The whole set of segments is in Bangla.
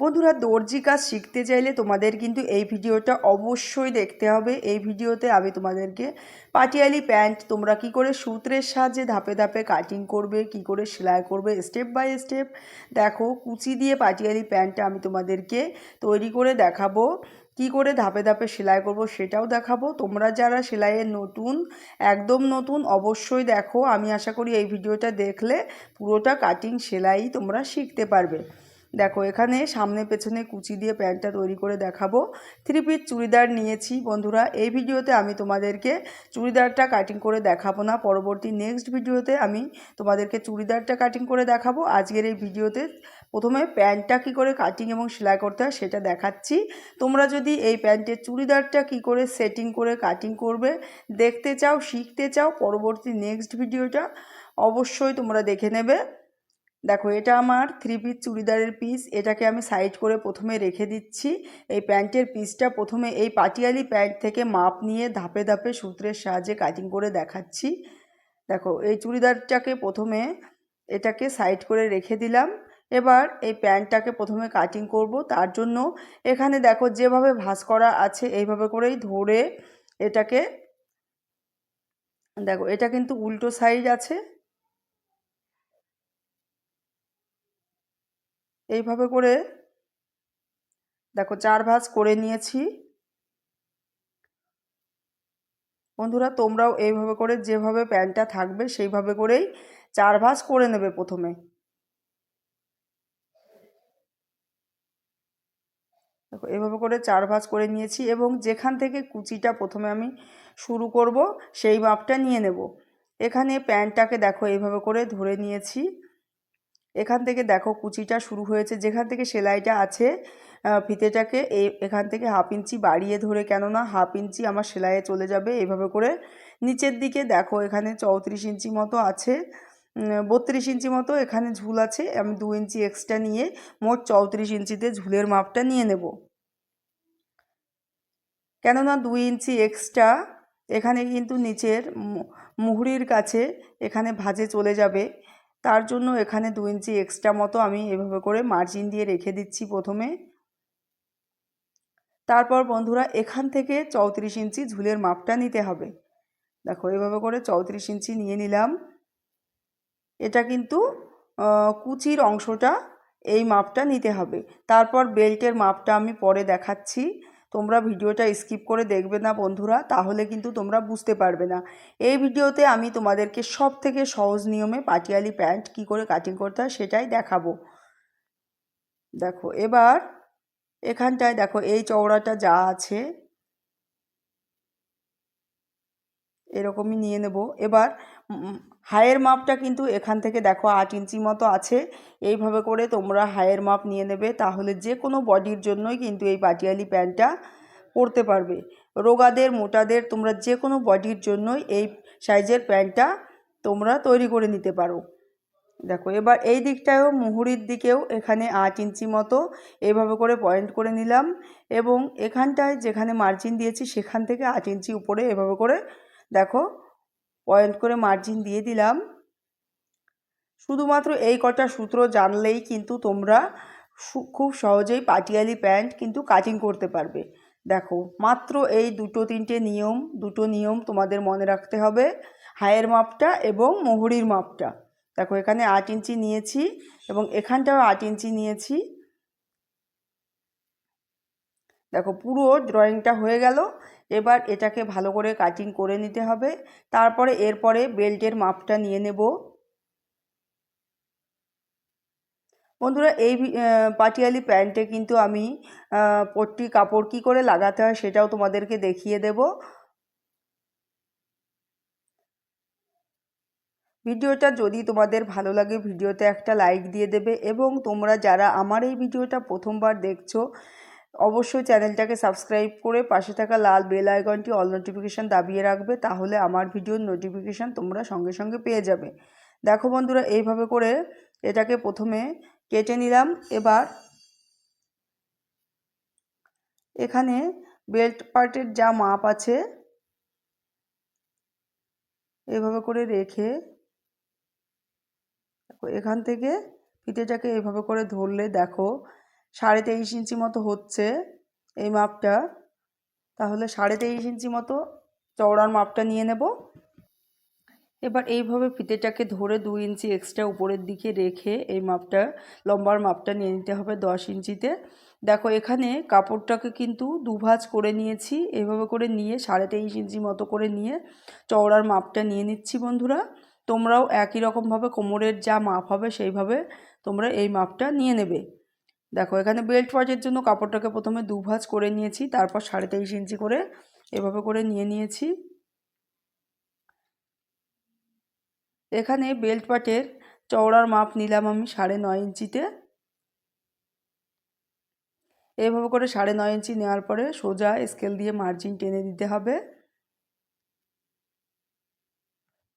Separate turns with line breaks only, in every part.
বন্ধুরা দর্জি কাজ শিখতে চাইলে তোমাদের কিন্তু এই ভিডিওটা অবশ্যই দেখতে হবে। এই ভিডিওতে আমি তোমাদেরকে পাটিয়ালি প্যান্ট তোমরা কি করে সূত্রের সাহায্যে ধাপে ধাপে কাটিং করবে, কি করে সেলাই করবে, স্টেপ বাই স্টেপ দেখো কুচি দিয়ে পাটিয়ালি প্যান্টটা আমি তোমাদেরকে তৈরি করে দেখাবো। কি করে ধাপে ধাপে সেলাই করব সেটাও দেখাবো। তোমরা যারা সেলাইয়ের নতুন, একদম নতুন, অবশ্যই দেখো। আমি আশা করি এই ভিডিওটা দেখলে পুরোটা কাটিং সেলাই তোমরা শিখতে পারবে। দেখো, এখানে সামনে পেছনে কুচি দিয়ে প্যান্টটা তৈরি করে দেখাবো। থ্রি পিস চুড়িদার নিয়েছি বন্ধুরা। এই ভিডিওতে আমি তোমাদেরকে চুড়িদারটা কাটিং করে দেখাবো না। পরবর্তী নেক্সট ভিডিওতে আমি তোমাদেরকে চুড়িদারটা কাটিং করে দেখাবো। আজকের এই ভিডিওতে প্রথমে প্যান্টটা কী করে কাটিং এবং সেলাই করতে হয় সেটা দেখাচ্ছি। তোমরা যদি এই প্যান্টের চুড়িদারটা কী করে সেটিং করে কাটিং করবে দেখতে চাও, শিখতে চাও, পরবর্তী নেক্সট ভিডিওটা অবশ্যই তোমরা দেখে নেবে। দেখো, এটা আমার থ্রি পিস চুড়িদারের পিস এটাকে আমি সাইড করে প্রথমে রেখে দিচ্ছি। এই প্যান্টের পিসটা প্রথমে এই পাটিয়ালি প্যান্ট থেকে মাপ নিয়ে ধাপে ধাপে সূত্রের সাহায্যে কাটিং করে দেখাচ্ছি। দেখো, এই চুড়িদারটাকে প্রথমে এটাকে সাইড করে রেখে দিলাম। এবার এই প্যান্টটাকে প্রথমে কাটিং করব। তার জন্য এখানে দেখো, যেভাবে ভাঁজ করা আছে, এইভাবে করেই ধরে এটাকে, দেখো, এটা কিন্তু উল্টো সাইড আছে। এইভাবে করে দেখো চার ভাঁজ করে নিয়েছি। বন্ধুরা, তোমরাও এইভাবে করে যেভাবে প্যান্টটা থাকবে সেইভাবে করেই চার ভাঁজ করে নেবে প্রথমে। দেখো এভাবে করে চার ভাঁজ করে নিয়েছি এবং যেখান থেকে কুচিটা প্রথমে আমি শুরু করব সেই মাপটা নিয়ে নেব। এখানে প্যান্টটাকে দেখো এইভাবে করে ধরে নিয়েছি। এখান থেকে দেখো কুচিটা শুরু হয়েছে। যেখান থেকে সেলাইটা আছে ফিতেটাকে এখান থেকে হাফ ইঞ্চি বাড়িয়ে ধরে, কেননা হাফ ইঞ্চি আমার সেলাইয়ে চলে যাবে এইভাবে করে। নিচের দিকে দেখো এখানে চৌত্রিশ ইঞ্চি মতো আছে বত্রিশ ইঞ্চি মতো এখানে ঝুল আছে। আমি দু ইঞ্চি এক্সট্রা নিয়ে মোট চৌত্রিশ ইঞ্চিতে ঝুলের মাপটা নিয়ে নেব। কেননা দুই ইঞ্চি এক্সট্রা, এখানে কিন্তু নিচের মুহুরির কাছে এখানে ভাজে চলে যাবে। তার জন্য এখানে দু ইঞ্চি এক্সট্রা মতো আমি এভাবে করে মার্জিন দিয়ে রেখে দিচ্ছি প্রথমে। তারপর বন্ধুরা এখান থেকে চৌত্রিশ ইঞ্চি ঝুলের মাপটা নিতে হবে। দেখো এভাবে করে চৌত্রিশ ইঞ্চি নিয়ে নিলাম। এটা কিন্তু কুচির অংশটা এই মাপটা নিতে হবে। তারপর বেল্টের মাপটা আমি পরে দেখাচ্ছি। তোমরা ভিডিওটা স্কিপ করে দেখবে না বন্ধুরা, তাহলে কিন্তু তোমরা বুঝতে পারবে না। এই ভিডিওতে আমি তোমাদেরকে সব থেকে সহজ নিয়মে পাটিয়ালি প্যান্ট কি করে কাটিং করতে হয় সেটাই দেখাবো। দেখো, এবার এখানটায় দেখো, এই চওড়াটা যা আছে, এরকমই নিয়ে নেব। এবার হায়ের মাপটা কিন্তু এখান থেকে দেখো আট ইঞ্চি মতো আছে। এইভাবে করে তোমরা হায়ের মাপ নিয়ে নেবে, তাহলে যে কোনো বডির জন্যই কিন্তু এই পাটিয়ালি প্যান্টটা পরতে পারবে। রোগাদের, মোটাদের তোমরা যে কোনো বডির জন্যই এই সাইজের প্যান্টটা তোমরা তৈরি করে নিতে পারো। দেখো, এবার এই দিকটায়ও মুহুরির দিকেও এখানে আট ইঞ্চি মতো এভাবে করে পয়েন্ট করে নিলাম এবং এখানটায় যেখানে মার্জিন দিয়েছি সেখান থেকে আট ইঞ্চি উপরে এভাবে করে দেখো পয়েন্ট করে মার্জিন দিয়ে দিলাম। শুধুমাত্র এই কটা সূত্র জানলেই কিন্তু তোমরা খুব সহজেই পাটিয়ালি প্যান্ট কিন্তু কাটিং করতে পারবে। দেখো, মাত্র এই দুটো তিনটে নিয়ম, দুটো নিয়ম তোমাদের মনে রাখতে হবে। হায়ের মাপটা এবং মোহরির মাপটা। দেখো, এখানে আট ইঞ্চি নিয়েছি এবং এখানটাও আট ইঞ্চি নিয়েছি। দেখো, পুরো ড্রয়িংটা হয়ে গেল। এবার এটাকে ভালো করে কাটিং করে নিতে হবে। তারপরে এরপরে বেল্টের মাপটা নিয়ে নেব। বন্ধুরা, এই পাটিয়ালি প্যান্টে কিন্তু আমি পট্টি কাপড় কি করে লাগাতে হয় সেটাও তোমাদেরকে দেখিয়ে দেব। ভিডিওটা যদি তোমাদের ভালো লাগে, ভিডিওতে একটা লাইক দিয়ে দেবে এবং তোমরা যারা আমার এই ভিডিওটা প্রথমবার দেখছ অবশ্যই চ্যানেলটাকে সাবস্ক্রাইব করে পাশে থাকা লাল বেল আইকনটি অল নোটিফিকেশান দাবিয়ে রাখবে, তাহলে আমার ভিডিওর নোটিফিকেশান তোমরা সঙ্গে সঙ্গে পেয়ে যাবে। দেখো বন্ধুরা, এইভাবে করে এটাকে প্রথমে কেটে নিলাম। এবার এখানে বেল্ট পার্টের যা মাপ আছে, এভাবে করে রেখে এখান থেকে ফিতেটাকে এভাবে করে ধরলে দেখো সাড়ে তেইশ ইঞ্চি মতো হচ্ছে এই মাপটা। তাহলে সাড়ে তেইশ ইঞ্চি মতো চওড়ার মাপটা নিয়ে নেব। এবার এইভাবে ফিতেটাকে ধরে দু ইঞ্চি এক্সট্রা উপরের দিকে রেখে এই মাপটা, লম্বার মাপটা নিয়ে নিতে হবে দশ ইঞ্চিতে। দেখো, এখানে কাপড়টাকে কিন্তু দুভাজ করে নিয়েছি। এইভাবে করে নিয়ে সাড়ে তেইশ ইঞ্চি মতো করে নিয়ে চওড়ার মাপটা নিয়ে নিচ্ছি বন্ধুরা। তোমরাও একই রকমভাবে কোমরের যা মাপ হবে সেইভাবে তোমরা এই মাপটা নিয়ে নেবে। দেখো, এখানে বেল্ট পার্টের জন্য কাপড়টাকে প্রথমে দু দুভাজ করে নিয়েছি, তারপর সাড়ে তেইশ ইঞ্চি করে এভাবে করে নিয়ে নিয়েছি। এখানে বেল্ট পার্টের চওড়ার মাপ নিলাম আমি সাড়ে নয় ইঞ্চিতে। এভাবে করে সাড়ে নয় ইঞ্চি নেওয়ার পরে সোজা স্কেল দিয়ে মার্জিন টেনে দিতে হবে।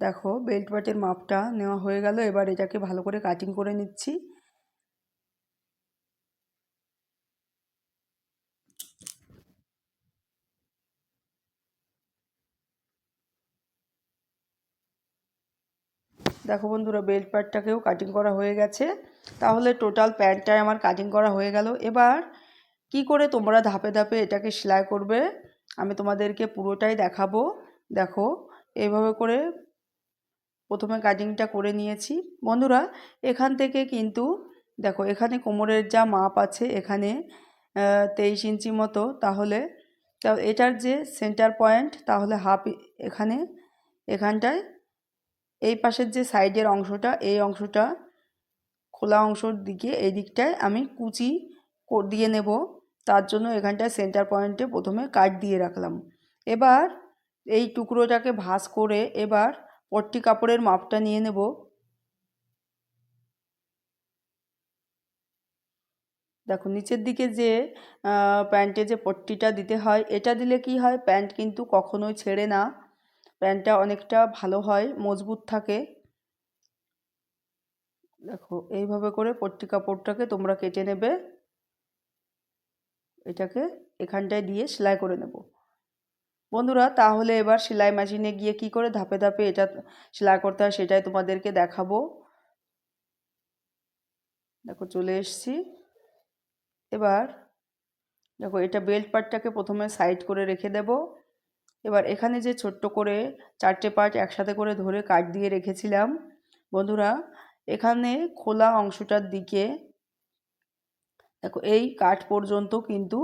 দেখো বেল্ট পার্টের মাপটা নেওয়া হয়ে গেল, এবার এটাকে ভালো করে কাটিং করে নিচ্ছি। দেখো বন্ধুরা বেল্ট প্যাডটাকেও কাটিং করা হয়ে গেছে। তাহলে টোটাল প্যান্টটাই আমার কাটিং করা হয়ে গেল। এবার কি করে তোমরা ধাপে ধাপে এটাকে সেলাই করবে, আমি তোমাদেরকে পুরোটাই দেখাবো। দেখো, এইভাবে করে প্রথমে কাটিংটা করে নিয়েছি। বন্ধুরা, এখান থেকে কিন্তু দেখো, এখানে কোমরের যা মাপ আছে, এখানে তেইশ ইঞ্চি মতো। তাহলে এটার যে সেন্টার পয়েন্ট তাহলে হাফ এখানে, এখানটায় এই পাশের যে সাইডের অংশটা, এই অংশটা খোলা অংশর দিকে এই দিকটায় আমি কুচি দিয়ে নেব। তার জন্য এখানটায় সেন্টার পয়েন্টে প্রথমে কাট দিয়ে রাখলাম। এবার এই টুকরোটাকে ভাঁজ করে এবার পট্টি কাপড়ের মাপটা নিয়ে নেব। দেখো, নিচের দিকে যে প্যান্টে যে পট্টিটা দিতে হয়, এটা দিলে কি হয়? প্যান্ট কিন্তু কখনোই ছেড়ে না। প্যান্টটা অনেকটা ভালো হয়, মজবুত থাকে। দেখো, এইভাবে করে পট্টি কাপড়টাকে তোমরা কেটে নেবে। এটাকে এখানটায় দিয়ে সেলাই করে নেব। বন্ধুরা, তাহলে এবার সেলাই মেশিনে গিয়ে কি করে ধাপে ধাপে এটা সেলাই করতে হয় সেটাই তোমাদেরকে দেখাবো। দেখো, চলে এসছি। এবার দেখো, এটা বেল্ট পার্টটাকে প্রথমে সাইড করে রেখে দেব। এবার এখানে যে ছোট্ট করে চারটে পার্ট একসাথে করে ধরে কাট দিয়ে রেখেছিলাম, বন্ধুরা, এখানে খোলা অংশটার দিকে, দেখো, এই কাঠ পর্যন্ত কিন্তু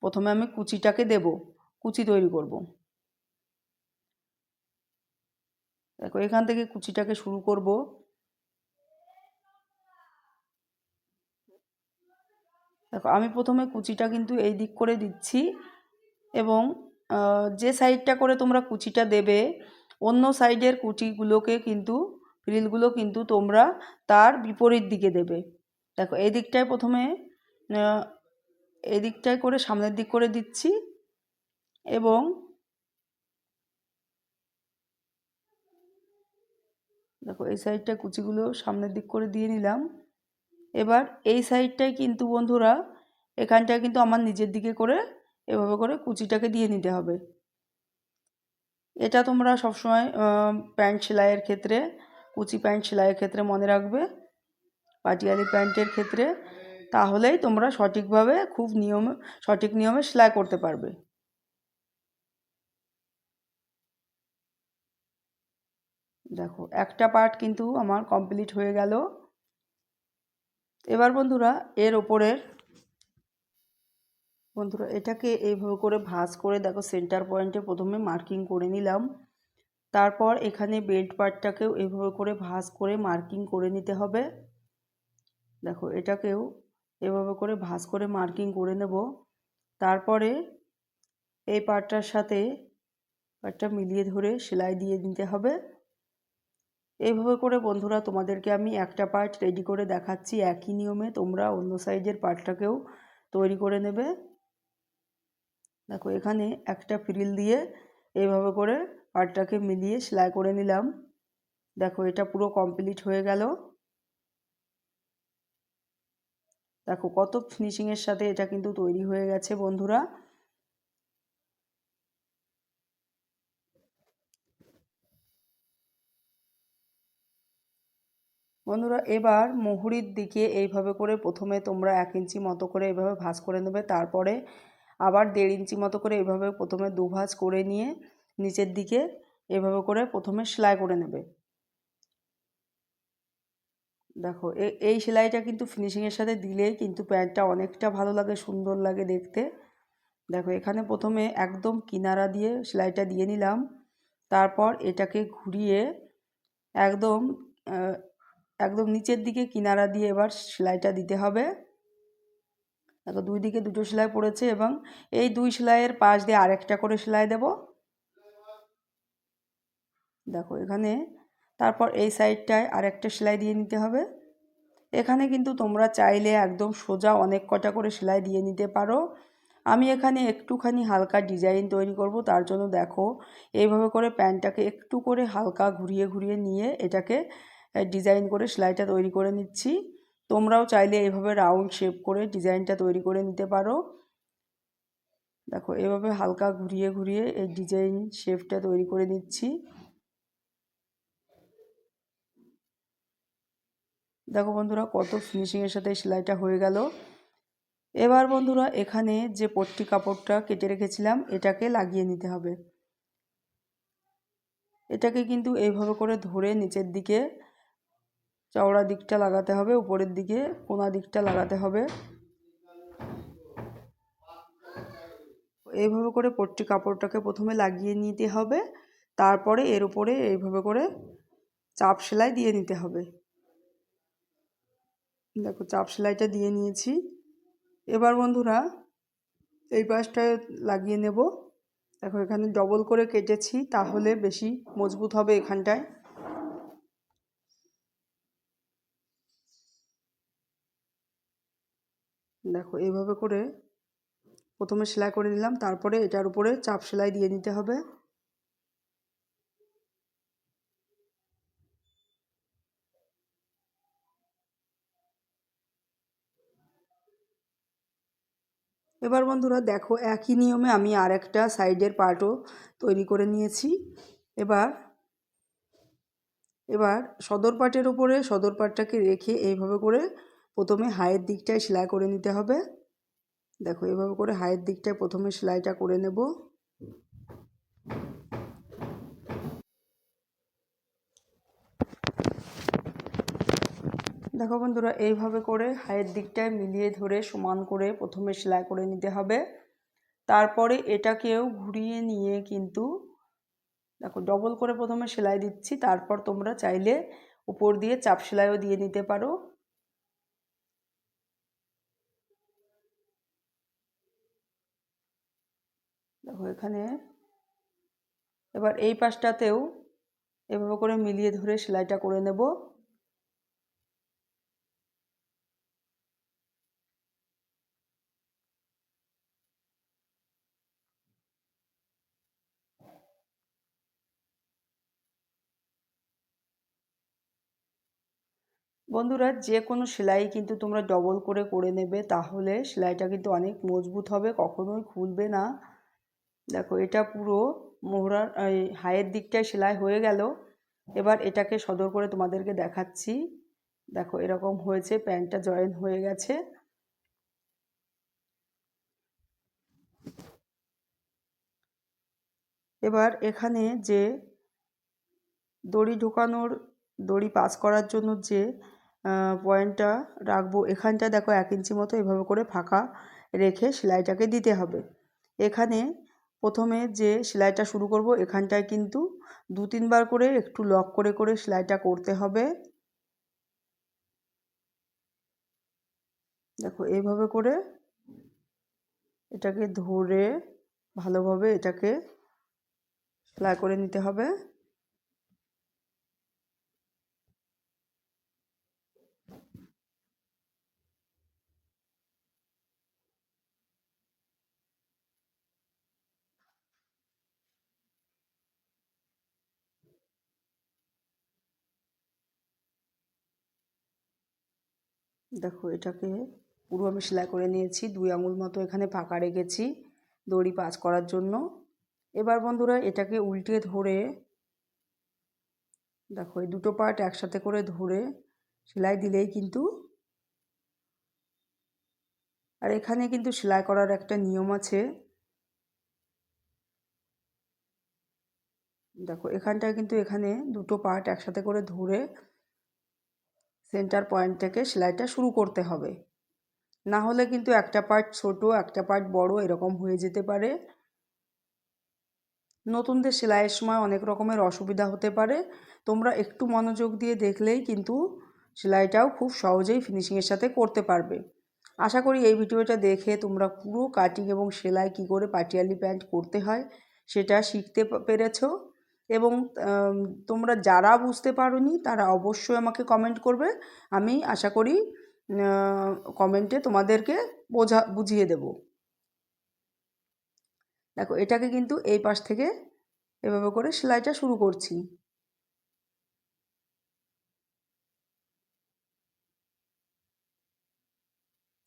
প্রথমে আমি কুচিটাকে দেব, কুচি তৈরি করব। দেখো, এখান থেকে কুচিটাকে শুরু করব। দেখো, আমি প্রথমে কুচিটা কিন্তু এই দিক করে দিচ্ছি এবং যে সাইডটা করে তোমরা কুচিটা দেবে, অন্য সাইডের কুচিগুলোকে কিন্তু ফ্রিলগুলো কিন্তু তোমরা তার বিপরীত দিকে দেবে। দেখো, এই দিকটায় প্রথমে এই দিকটায় করে সামনের দিক করে দিচ্ছি এবং দেখো, এই সাইডটা কুচিগুলো সামনের দিক করে দিয়ে নিলাম। এবার এই সাইডটায় কিন্তু বন্ধুরা, এখানটায় কিন্তু আমার নিজের দিকে করে এভাবে করে কুচিটাকে দিয়ে নিতে হবে। এটা তোমরা সবসময় প্যান্ট সেলাইয়ের ক্ষেত্রে, কুচি প্যান্ট সেলাইয়ের ক্ষেত্রে মনে রাখবে, পাটিয়ালি প্যান্টের ক্ষেত্রে, তাহলেই তোমরা সঠিকভাবে খুব নিয়ম, সঠিক নিয়মে সেলাই করতে পারবে। দেখো, একটা পার্ট কিন্তু আমার কমপ্লিট হয়ে গেল। এবার বন্ধুরা, এর ওপরের বন্ধুরা, এটাকে এইভাবে করে ভাঁজ করে দেখো সেন্টার পয়েন্টে প্রথমে মার্কিং করে নিলাম। তারপর এখানে বেল্ট পার্টটাকেও এইভাবে করে ভাঁজ করে মার্কিং করে নিতে হবে। দেখো, এটাকেও এভাবে করে ভাঁজ করে মার্কিং করে নেব। তারপরে এই পার্টটার সাথে পার্টটা মিলিয়ে ধরে সেলাই দিয়ে নিতে হবে। এইভাবে করে বন্ধুরা, তোমাদেরকে আমি একটা পার্ট রেডি করে দেখাচ্ছি। একই নিয়মে তোমরা অন্য সাইজের পার্টটাকেও তৈরি করে নেবে। দেখো, এখানে একটা ফ্রিল দিয়ে এইভাবে করে পার্টটাকে মিলিয়ে সেলাই করে নিলাম। দেখো, এটা পুরো কমপ্লিট হয়ে গেল। দেখো, কত ফিনিশিংয়ের সাথে এটা কিন্তু তৈরি হয়ে গেছে, বন্ধুরা। বন্ধুরা, এবার মুহুরির দিকে এইভাবে করে প্রথমে তোমরা এক ইঞ্চি মতো করে এইভাবে ভাঁজ করে নেবে। তারপরে আবার দেড় ইঞ্চি মতো করে এভাবে প্রথমে দু ভাঁজ করে নিয়ে নিচের দিকে এভাবে করে প্রথমে সেলাই করে নেবে। দেখো এই সেলাইটা কিন্তু ফিনিশিংয়ের সাথে দিলেই কিন্তু প্যান্টটা অনেকটা ভালো লাগে, সুন্দর লাগে দেখতে। দেখো, এখানে প্রথমে একদম কিনারা দিয়ে সেলাইটা দিয়ে নিলাম। তারপর এটাকে ঘুরিয়ে একদম একদম নিচের দিকে কিনারা দিয়ে এবার সেলাইটা দিতে হবে। দেখো দুই দিকে দুটো সেলাই পড়েছে এবং এই দুই সেলাইয়ের পাশ দিয়ে আরেকটা করে সেলাই দেব। দেখো এখানে তারপর এই সাইডটায় আরেকটা সেলাই দিয়ে নিতে হবে। এখানে কিন্তু তোমরা চাইলে একদম সোজা অনেক কটা করে সেলাই দিয়ে নিতে পারো। আমি এখানে একটুখানি হালকা ডিজাইন তৈরি করব, তার জন্য দেখো এইভাবে করে প্যান্টটাকে একটু করে হালকা ঘুরিয়ে ঘুরিয়ে নিয়ে এটাকে ডিজাইন করে সেলাইটা তৈরি করে নিচ্ছি। তোমরাও চাইলে এইভাবে রাউন্ড শেপ করে ডিজাইনটা তৈরি করে নিতে পারো। দেখো, এভাবে হালকা ঘুরিয়ে ঘুরিয়ে এই ডিজাইন শেপটা তৈরি করে নিচ্ছি। দেখো বন্ধুরা, কত ফিনিশিংয়ের সাথে সেলাইটা হয়ে গেল। এবার বন্ধুরা, এখানে যে পট্টি কাপড়টা কেটে রেখেছিলাম, এটাকে লাগিয়ে নিতে হবে। এটাকে কিন্তু এইভাবে করে ধরে নিচের দিকে চওড়া দিকটা লাগাতে হবে, উপরের দিকে কোনা দিকটা লাগাতে হবে। এইভাবে করে পট্টি কাপড়টাকে প্রথমে লাগিয়ে নিতে হবে, তারপরে এর উপরে এইভাবে করে চাপ সেলাই দিয়ে নিতে হবে। দেখো, চাপ সেলাইটা দিয়ে নিয়েছি। এবার বন্ধুরা, এই পাশটায় লাগিয়ে নেব। দেখো, এখানে ডবল করে কেটেছি, তাহলে বেশি মজবুত হবে এখানটায়। দেখো এইভাবে করে প্রথমে সেলাই করে নিলাম, তারপরে এটার উপরে চাপ সেলাই দিয়ে নিতে হবে। এবার বন্ধুরা দেখো, একই নিয়মে আমি আর একটা সাইডের পার্টও তৈরি করে নিয়েছি। এবার এবার সদর পাটের উপরে সদর পাটটাকে রেখে এইভাবে করে প্রথমে হায়ের দিকটায় সেলাই করে নিতে হবে। দেখো, এভাবে করে হায়ের দিকটায় প্রথমে সেলাইটা করে নেব। দেখো বন্ধুরা, এইভাবে করে হায়ের দিকটায় মিলিয়ে ধরে সমান করে প্রথমে সেলাই করে নিতে হবে। তারপরে এটাকেও ঘুরিয়ে নিয়ে কিন্তু, দেখো ডবল করে প্রথমে সেলাই দিচ্ছি। তারপর তোমরা চাইলে উপর দিয়ে চাপ সেলাইও দিয়ে নিতে পারো দেখো এখানে। এবার এই পাশটাতেও এভাবে করে মিলিয়ে ধরে সেলাইটা করে নেব। বন্ধুরা, যে কোনো সেলাই কিন্তু তোমরা ডবল করে করে নেবে, তাহলে সেলাইটা কিন্তু অনেক মজবুত হবে, কখনোই খুলবে না। দেখো, এটা পুরো মোহরার, এই হায়ের দিকটায় সেলাই হয়ে গেল। এবার এটাকে সদর করে তোমাদেরকে দেখাচ্ছি। দেখো, এরকম হয়েছে, প্যান্টটা জয়েন হয়ে গেছে। এবার এখানে যে দড়ি ঢোকানোর, দড়ি পাস করার জন্য যে পয়েন্টটা রাখব, এখানটা দেখো এক ইঞ্চি মতো এভাবে করে ফাঁকা রেখে সেলাইটাকে দিতে হবে। এখানে প্রথমে যে সেলাইটা শুরু করব এখানটায় কিন্তু দু তিনবার করে একটু লক করে করে সেলাইটা করতে হবে। দেখো এইভাবে করে এটাকে ধরে ভালোভাবে এটাকে সেলাই করে নিতে হবে। দেখো, এটাকে পুরো আমি সেলাই করে নিয়েছি। দুই আঙুল মতো এখানে ফাঁকা রেখেছি দড়ি পাঁচ করার জন্য। এবার বন্ধুরা, এটাকে উল্টে ধরে দেখো, এই দুটো পার্ট একসাথে করে ধরে সেলাই দিলেই কিন্তু আর এখানে কিন্তু সেলাই করার একটা নিয়ম আছে। দেখো, এখানটায় কিন্তু এখানে দুটো পার্ট একসাথে করে ধরে সেন্টার পয়েন্ট থেকে সেলাইটা শুরু করতে হবে। না হলে কিন্তু একটা পার্ট ছোট, একটা পার্ট বড় এরকম হয়ে যেতে পারে। নতুনদের সেলাইয়ের সময় অনেক রকমের অসুবিধা হতে পারে। তোমরা একটু মনোযোগ দিয়ে দেখলেই কিন্তু সেলাইটাও খুব সহজেই ফিনিশিংয়ের সাথে করতে পারবে। আশা করি এই ভিডিওটা দেখে তোমরা পুরো কাটিং এবং সেলাই কি করে পাটিয়ালি প্যান্ট করতে হয় সেটা শিখতে পেরেছ। এবং তোমরা যারা বুঝতে পারোনি, তারা অবশ্যই আমাকে কমেন্ট করবে। আমি আশা করি কমেন্টে তোমাদেরকে বোঝা, বুঝিয়ে দেব। দেখো, এটাকে কিন্তু এই পাশ থেকে এভাবে করে সেলাইটা শুরু করছি।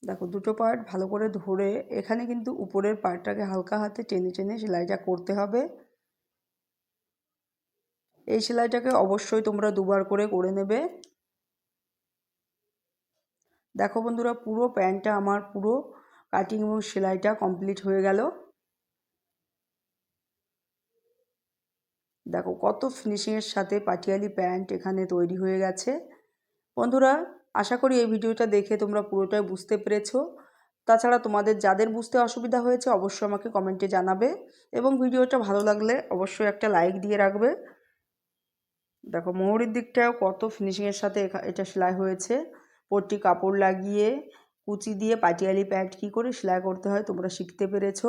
দেখো, দুটো পার্ট ভালো করে ধরে, এখানে কিন্তু উপরের পার্টটাকে হালকা হাতে টেনে টেনে সেলাইটা করতে হবে। এই সেলাইটাকে অবশ্যই তোমরা দুবার করে করে নেবে। দেখো বন্ধুরা, পুরো প্যান্টটা আমার পুরো কাটিং এবং সেলাইটা কমপ্লিট হয়ে গেল। দেখো কত ফিনিশিংয়ের সাথে পাটিয়ালি প্যান্ট এখানে তৈরি হয়ে গেছে। বন্ধুরা, আশা করি এই ভিডিওটা দেখে তোমরা পুরোটাই বুঝতে পেরেছ। তাছাড়া তোমাদের যাদের বুঝতে অসুবিধা হয়েছে, অবশ্যই আমাকে কমেন্টে জানাবে। এবং ভিডিওটা ভালো লাগলে অবশ্যই একটা লাইক দিয়ে রাখবে। দেখো, মোহরির দিকটাও কত ফিনিশিংয়ের সাথে এটা সেলাই হয়েছে। পট্টি কাপড় লাগিয়ে কুচি দিয়ে পাটিয়ালি প্যান্ট কী করে সেলাই করতে হয় তোমরা শিখতে পেরেছ।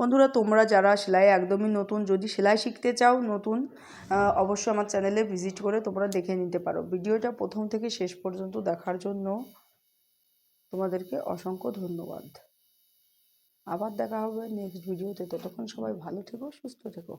বন্ধুরা, তোমরা যারা সেলাই একদমই নতুন, যদি সেলাই শিখতে চাও নতুন অবশ্যই আমার চ্যানেলে ভিজিট করে তোমরা দেখে নিতে পারো। ভিডিওটা প্রথম থেকে শেষ পর্যন্ত দেখার জন্য তোমাদেরকে অসংখ্য ধন্যবাদ। আবার দেখা হবে নেক্সট ভিডিওতে ততক্ষণ সবাই ভালো থেকো, সুস্থ থেকো।